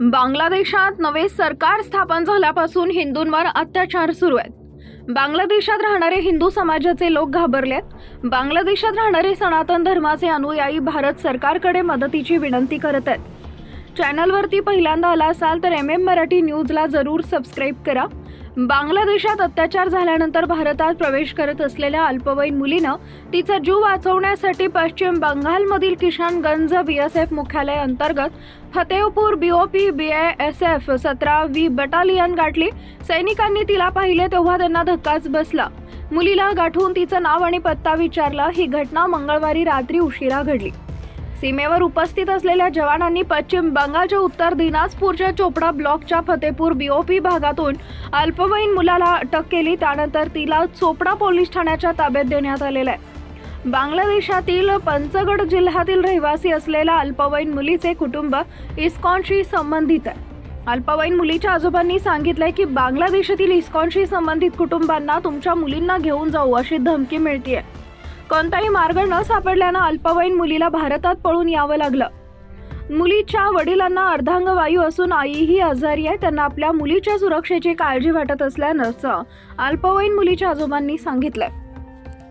बांगलादेशात नवे सरकार स्थापन झाल्यापासून हिंदूंवर अत्याचार सुरू आहेत. बांगलादेशात राहणारे हिंदू समाजाचे लोक घाबरलेत. बांगलादेशात राहणारे सनातन धर्माचे अनुयायी भारत सरकारकडे मदतीची विनंती करत आहेत. चॅनलवरती पहिल्यांदा आला असाल तर एम एम मराठी न्यूजला जरूर सबस्क्राईब करा. बांगलादेशात अत्याचार झाल्यानंतर भारतात प्रवेश करत असलेल्या अल्पवयीन मुलीनं तिचा जीव वाचवण्यासाठी पश्चिम बंगालमधील किशनगंज बीएसएफ मुख्यालय अंतर्गत फतेहपूर बीओपी एफ सतरा व्ही बटालियन गाठली. सैनिकांनी तिला पाहिले तेव्हा त्यांना धक्काच बसला. मुलीला गाठून तिचं नाव आणि पत्ता विचारला. ही घटना मंगळवारी रात्री उशिरा घडली. सीमेवर उपस्थित असलेल्या जवानांनी पश्चिम बंगालच्या उत्तर दिनाजपूरच्या चोपडा ब्लॉकच्या फतेपूर बीओपी भागातून अल्पवयीन मुलाला अटक केली. त्यानंतर तिला चोपडा पोलीस ठाण्याच्या ताब्यात देण्यात आलेलं आहे. बांगलादेशातील पंचगड जिल्ह्यातील रहिवासी असलेल्या अल्पवयीन मुलीचे कुटुंब इस्कॉनशी संबंधित आहे. अल्पवयीन मुलीच्या आजोबांनी सांगितलंय की बांगलादेशातील इस्कॉनशी संबंधित कुटुंबांना तुमच्या मुलींना घेऊन जाऊ अशी धमकी मिळतीये. कोणताही मार्ग न सापडल्यानं अल्पवयीन मुलीला भारतात पळून यावं लागलं. मुलीच्या वडिलांना अर्धांगवायू असून आईही आजारी आहे. त्यांना आपल्या मुलीच्या सुरक्षेची काळजी वाटत असल्यानं अल्पवयीन मुलीच्या आजोबांनी सांगितलंय.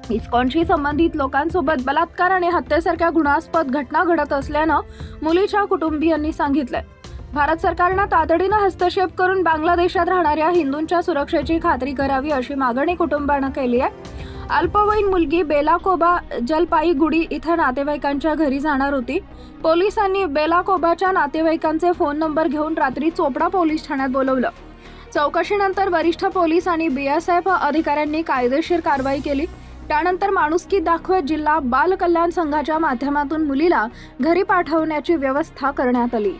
इस्कॉनशी संबंधित लोकांसोबत बलात्कार आणि हत्येसारख्या गुणास्पद घटना घडत असल्यानं मुलीच्या कुटुंबियांनी सांगितलंय. भारत सरकारनं तातडीनं हस्तक्षेप करून बांगलादेशात राहणाऱ्या हिंदूंच्या सुरक्षेची खात्री करावी अशी मागणी कुटुंबानं केली आहे. अल्पवयीन मुलगी बेलाकोबा जलपाईगुडी इथं नातेवाईकांच्या घरी जाणार होती. पोलिसांनी बेलाकोबाच्या नातेवाईकांचे फोन नंबर घेऊन रात्री चोपडा पोलीस ठाण्यात बोलवलं. चौकशीनंतर वरिष्ठ पोलीस आणि बीएसएफ अधिकाऱ्यांनी कायदेशीर कारवाई केली. त्यानंतर माणुसकी दाखवत जिल्हा बाल कल्याण संघाच्या माध्यमातून मुलीला घरी पाठवण्याची व्यवस्था करण्यात आली.